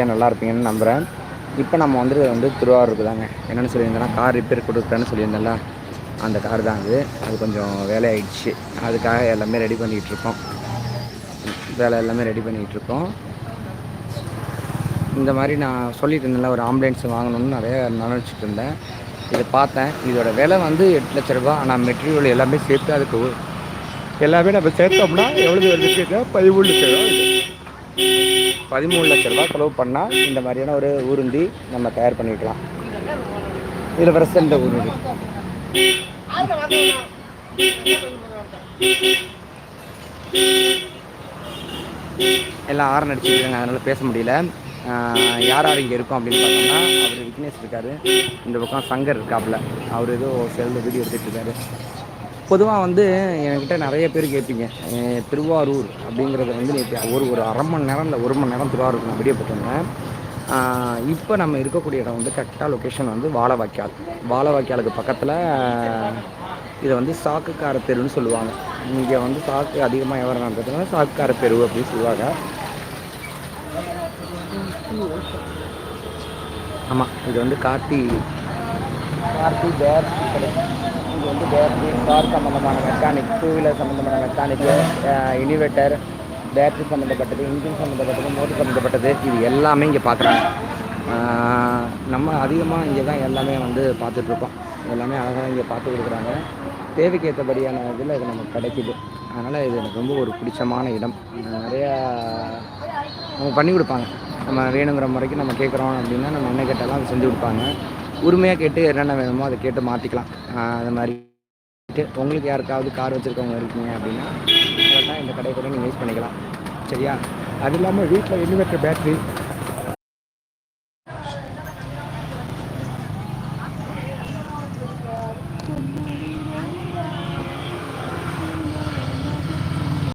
ஏன் நல்லா இருப்பீங்கன்னு நம்புகிறேன் இப்போ நம்ம வந்துட்டு வந்து திருவாரூருக்கு தாங்க. என்னென்னு சொல்லியிருந்தேன்னா கார் ரிப்பேர் கொடுக்குறேன்னு சொல்லியிருந்தேன்ல அந்த கார் தான் அது. அது கொஞ்சம் வேலை ஆயிடுச்சு அதுக்காக எல்லாமே ரெடி பண்ணிகிட்ருக்கோம். வேலை எல்லாமே ரெடி பண்ணிகிட்ருக்கோம். இந்த மாதிரி நான் சொல்லிட்டு இருந்தேன்ல ஒரு ஆம்புலன்ஸ் வாங்கணும்னு நிறைய நினச்சிட்டு இருந்தேன். இதை பார்த்தேன். இதோட விலை வந்து எட்டு லட்ச ரூபா. ஆனால் மெட்டீரியல் எல்லாமே சேர்த்து அதுக்கு எல்லாமே நம்ம சேர்த்தோம்னா எவ்வளோ வருது பதிமூணு லட்ச ரூபா பதிமூணு லட்ச ரூபா செலவு பண்ணால் இந்த மாதிரியான ஒரு ஊருந்தி நம்ம தயார் பண்ணிக்கலாம். இதில் பிரசன்ட் ஊருந்தி எல்லாம் ஆரம் அடிச்சுருக்காங்க அதனால் பேச முடியல. யார் யார் இங்கே இருக்கோம் அப்படின்னு பார்த்தோம்னா அவர் விக்னேஷ் இருக்கார். இந்த பக்கம் சங்கர் இருக்காப்புல. அவர் ஏதோ செல்லில் வீடியோ எடுத்துகிட்டு இருக்காரு. பொதுவாக வந்து என்கிட்ட நிறைய பேர் கேட்பீங்க. திருவாரூர் அப்படிங்கிறத வந்து நேற்று ஒரு ஒரு அரை மணி நேரம் இல்லை ஒரு மணி நேரம் திருவாரூர் நான் வீடியோ போட்டிருந்தேன். இப்போ நம்ம இருக்கக்கூடிய இடம் வந்து கரெக்டாக லொக்கேஷன் வந்து வாழவாய்க்கால் வாழவாய்க்காலுக்கு பக்கத்தில் இதை வந்து சாக்குக்கார தெருன்னு சொல்லுவாங்க. இங்கே வந்து சாக்கு அதிகமாக வியாபாரம் நடக்கிறதுனால சாக்குக்கார தெரு அப்படின்னு சொல்லுவாங்க. ஆமாம் இது வந்து கார்த்தி கார்த்தி பேட்டரி கடை இது வந்து பேட்டரி கார் சம்மந்தமான மெக்கானிக் டூ வீலர் சம்மந்தமான மெக்கானிக்கு இனிவேட்டர் பேட்டரி சம்மந்தப்பட்டது இன்ஜின் சம்மந்தப்பட்டது மோட்டர் சம்மந்தப்பட்டது இது எல்லாமே இங்கே பார்க்குறாங்க நம்ம அதிகமாக இங்கே தான் எல்லாமே வந்து பார்த்துட்ருக்கோம் எல்லாமே அழகாக இங்கே பார்த்து கொடுக்குறாங்க. தேவைக்கு ஏற்றபடியான இதில் இது நமக்கு கிடைக்கிது. அதனால் இது எனக்கு ரொம்ப ஒரு பிடிச்சமான இடம். நிறையா அவங்க பண்ணி கொடுப்பாங்க. நம்ம வேணுங்கிற முறைக்கு நம்ம கேட்குறோம் அப்படின்னா நம்ம என்ன கேட்டாலும் அதை செஞ்சு கொடுப்பாங்க. உரிமையாக கேட்டு என்னென்ன வேணுமோ அதை கேட்டு மாற்றிக்கலாம் அது மாதிரி. உங்களுக்கு யாருக்காவது கார் வச்சுருக்கவங்க இருக்கீங்க அப்படின்னா கரெக்டாக இந்த கடையை கூட நீங்கள் யூஸ் பண்ணிக்கலாம். சரியா? அது இல்லாமல் வீட்டில் இன்வெர்டர் பேட்டரி